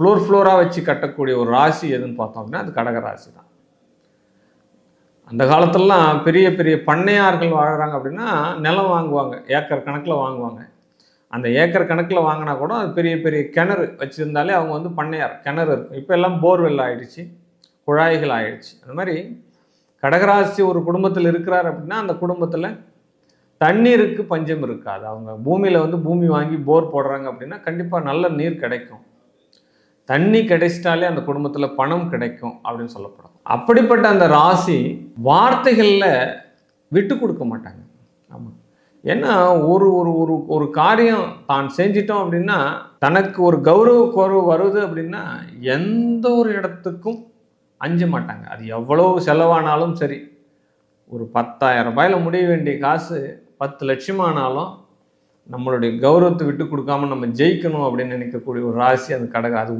Floor ஃப்ளோராக வச்சு கட்டக்கூடிய ஒரு ராசி எதுன்னு பார்த்தோம் அப்படின்னா அது கடக ராசி தான் அந்த காலத்திலலாம் பெரிய பெரிய பண்ணையார்கள் வாழ்கிறாங்க அப்படின்னா நிலம் வாங்குவாங்க ஏக்கர் கணக்கில் வாங்குவாங்க. அந்த ஏக்கர் கணக்கில் வாங்கினா கூட அது பெரிய பெரிய கிணறு வச்சுருந்தாலே அவங்க வந்து பண்ணையார் கிணறு இருக்கும். இப்போ எல்லாம் போர்வெல் ஆகிடுச்சு குழாய்கள் ஆயிடுச்சு. அந்த மாதிரி கடகராசி ஒரு குடும்பத்தில் இருக்கிறார் அப்படின்னா அந்த குடும்பத்தில் தண்ணீருக்கு பஞ்சம் இருக்காது. அவங்க பூமியில் வந்து பூமி வாங்கி போர் போடுறாங்க அப்படின்னா கண்டிப்பாக நல்ல நீர் கிடைக்கும். தண்ணி கிடைச்சிட்டாலே அந்த குடும்பத்தில் பணம் கிடைக்கும் அப்படின்னு சொல்லப்படும். அப்படிப்பட்ட அந்த ராசி வார்த்தைகளில் விட்டு கொடுக்க மாட்டாங்க. ஆமாம் ஏன்னா ஒரு ஒரு ஒரு ஒரு காரியம் தான் செஞ்சிட்டோம் அப்படின்னா தனக்கு ஒரு கௌரவ குறவு வருது அப்படின்னா எந்த ஒரு இடத்துக்கும் அஞ்ச மாட்டாங்க. அது எவ்வளோ செலவானாலும் சரி. ஒரு பத்தாயிரம் ரூபாயில் முடிய வேண்டிய காசு பத்து லட்சமானாலும் நம்மளுடைய கௌரவத்தை விட்டு கொடுக்காம நம்ம ஜெயிக்கணும் அப்படின்னு நினைக்கக்கூடிய ஒரு ராசி அந்த கடகம். அது